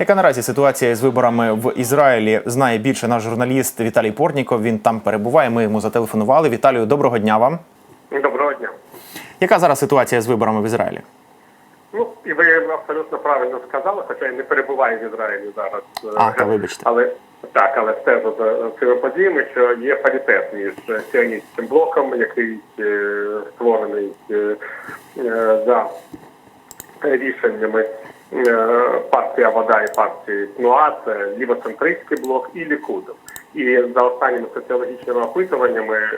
Яка наразі ситуація з виборами в Ізраїлі знає більше наш журналіст Віталій Портніков. Він там перебуває. Ми йому зателефонували. Віталію, доброго дня вам. Доброго дня. Яка зараз ситуація з виборами в Ізраїлі? Ну і ви абсолютно правильно сказали, хоча я не перебуваю в Ізраїлі зараз. А, Е, та вибачте. Але так, але стежу за цими подіями, що є паритет між сіоністським блоком, який е, створений е, е, за рішеннями е, партії Авода і партії ТНУА, це лівоцентристський блок і Лікудов. І за останніми соціологічними опитуваннями е,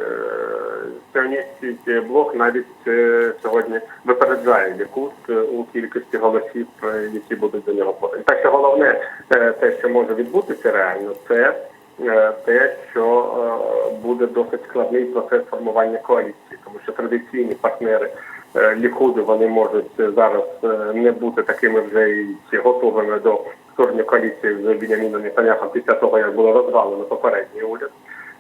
сіоністський блок навіть е, сьогодні випереджає Лікуд е, у кількості голосів, які будуть до нього подані. Так що головне, те, що може відбутися реально, це те, що буде досить складний процес формування коаліції, тому що традиційні партнери е, Лікуду вони можуть зараз е, не бути такими вже і готовими до створення коаліції з Біняміном Нетаняхом після того, як було розвалено попередній уряд.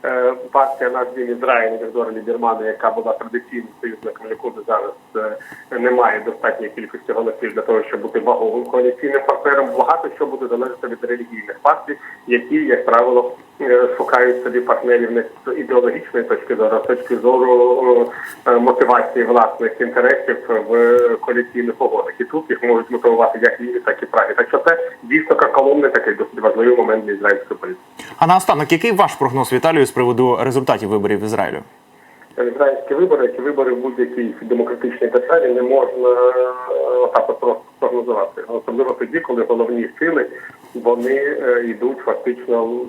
Е, Партія наш дім Ізраїль Віктора Лібермана, яка була традиційним союзником Лікуду, зараз е, не має достатньої кількості голосів для того, щоб бути ваговим коаліційним партнером. Багато що буде залежати від релігійних партій, які, як правило, е, шукають собі партнерів не з ідеологічної точки зору, а з точки зору мотивації власних інтересів в коаліційних угодах. І тут їх можуть мотивувати як ліві, так і праві. Так що це дійсно карколомний такий досить важливий момент для ізраїльської політики. А наостанок, який ваш прогноз Віталію з приводу результатів виборів в Ізраїлю? Ізраїльські вибори, які вибори в будь-якій демократичній державі не можна е, отак от просто прогнозувати. Особливо тоді, коли головні сили вони е, йдуть фактично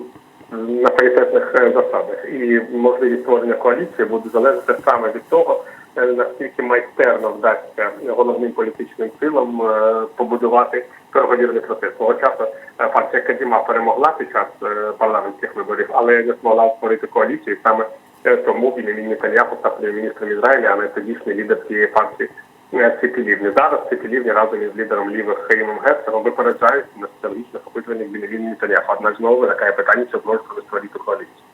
на паритетних е, засадах. І можливість створення коаліції буде залежати саме від того, е, наскільки майстерно вдасться головним політичним силам е, побудувати переговірний процес. Свого часу е, партія Кадіма перемогла під час е, парламентських виборів, але не змогла створити коаліцію саме. Тому Бінемін Нетаньяху став прем'єр-міністром Ізраїля, а не тодішній лідер цієї партії Ципілівні. Зараз Ципілівні разом із лідером лівих Хаїмом Герцогом випереджають на соціологічних опитуваннях Бінемін Нетаньяху. Однак знову виникає питання, чи зможуть створити коаліцію.